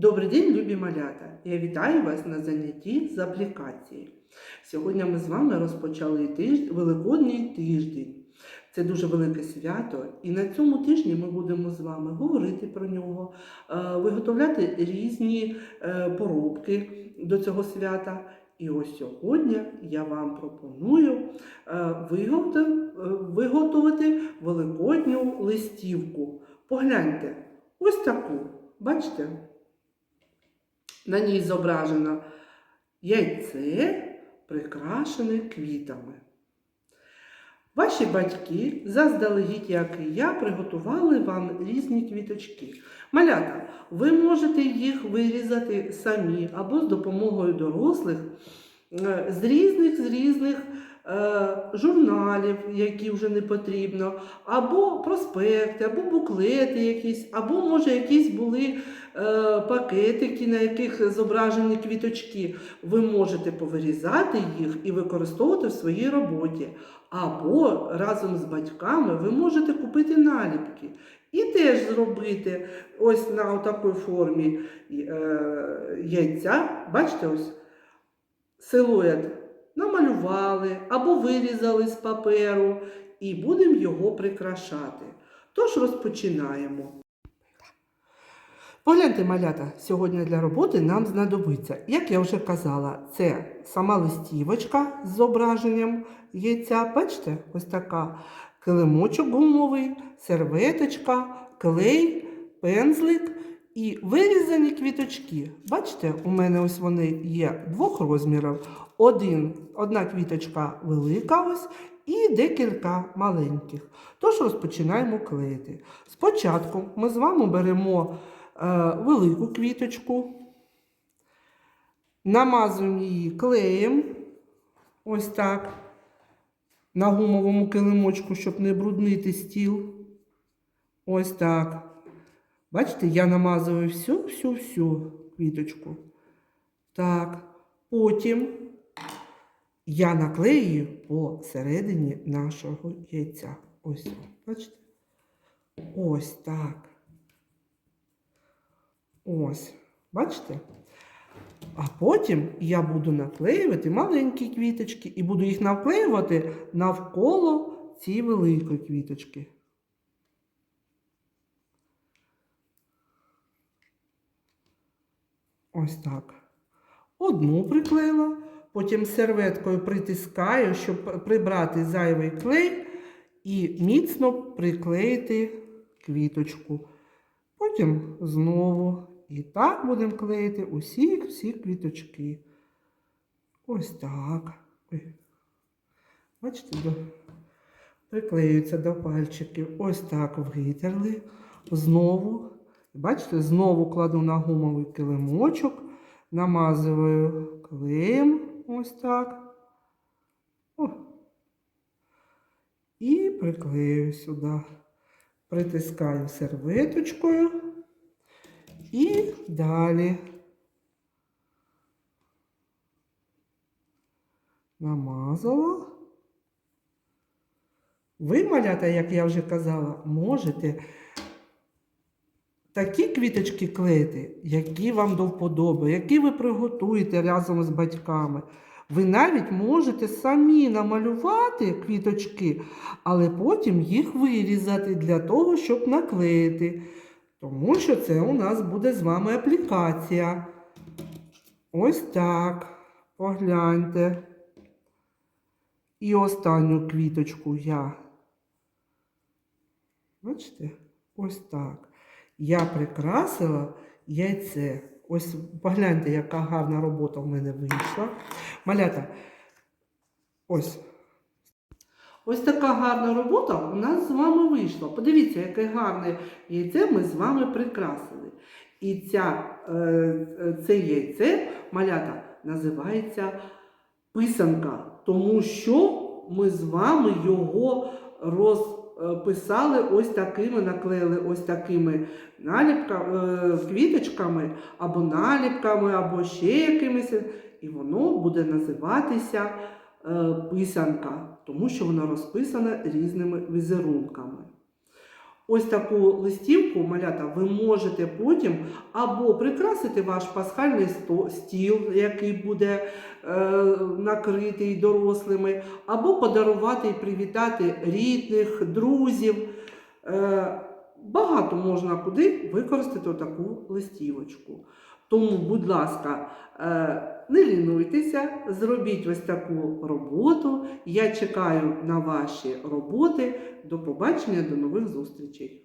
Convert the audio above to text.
Добрий день, любі малята! Я вітаю вас на занятті з аплікації. Сьогодні ми з вами розпочали тиж... Великодній тиждень. Це дуже велике свято, і на цьому тижні ми будемо з вами говорити про нього, е, виготовляти різні е, поробки до цього свята. І ось сьогодні я вам пропоную е, виготовити великодню листівку. Погляньте, ось таку. Бачите? На ній зображено яйце, прикрашене квітами. Ваші батьки заздалегідь, як і я, приготували вам різні квіточки. Малята, ви можете їх вирізати самі або з допомогою дорослих е, з різних з різних журналів, які вже не потрібно, або проспекти, або буклети якісь, або, може, якісь були е, пакетики, на яких зображені квіточки. Ви можете повирізати їх і використовувати в своїй роботі. Або разом з батьками ви можете купити наліпки і теж зробити ось на такій формі е, яйця. Бачите, ось силует намалювали або вирізали з паперу, і будемо його прикрашати. Тож розпочинаємо. Погляньте, малята, сьогодні для роботи нам знадобиться, як я вже казала, це сама листівочка з зображенням яйця. Бачите, ось така килимочок гумовий, серветочка, клей, пензлик і вирізані квіточки. Бачите, у мене ось вони є двох розмірів. Один, одна квіточка велика ось і декілька маленьких. Тож розпочинаємо клеїти. Спочатку ми з вами беремо е, велику квіточку, намазуємо її клеєм, ось так, на гумовому килимочку, щоб не бруднити стіл. Ось так. Бачите, я намазую всю, всю, всю квіточку. Так, потім я наклею посередині нашого яйця. Ось, бачите? Ось так. Ось, бачите? А потім я буду наклеювати маленькі квіточки і буду їх наклеювати навколо цієї великої квіточки. Ось так. Одну приклеїла, потім серветкою притискаю, щоб прибрати зайвий клей і міцно приклеїти квіточку. Потім знову. І так будемо клеїти усі всі квіточки. Ось так. Бачите, приклеюються до пальчиків. Ось так витерли. Знову. Бачите, знову кладу на гумовий килимочок, намазую клеєм. Ось так. О. І приклею сюди. Притискаю серветочкою. І далі намазала. Ви, малята, як я вже казала, можете такі квіточки клеїти, які вам до вподоби, які ви приготуєте разом з батьками. Ви навіть можете самі намалювати квіточки, але потім їх вирізати для того, щоб наклеїти. Тому що це у нас буде з вами аплікація. Ось так. Погляньте. І останню квіточку я. Бачите? Ось так. Я прикрасила яйце. Ось погляньте, яка гарна робота в мене вийшла. Малята, ось. Ось така гарна робота у нас з вами вийшла. Подивіться, яке гарне яйце ми з вами прикрасили. І ця, е, е, це яйце малята називається писанка, тому що ми з вами його розписали ось такими, наклеїли ось такими наліпками, е, квіточками, або наліпками, або ще якимись. І воно буде називатися е, писанка, тому що вона розписана різними візерунками. Ось таку листівку, малята, ви можете потім або прикрасити ваш пасхальний стіл, який буде е, накритий дорослими, або подарувати і привітати рідних, друзів. Е, багато можна куди використати таку листівочку. Тому, будь ласка, е, не лінуйтеся, зробіть ось таку роботу. Я чекаю на ваші роботи. До побачення, до нових зустрічей!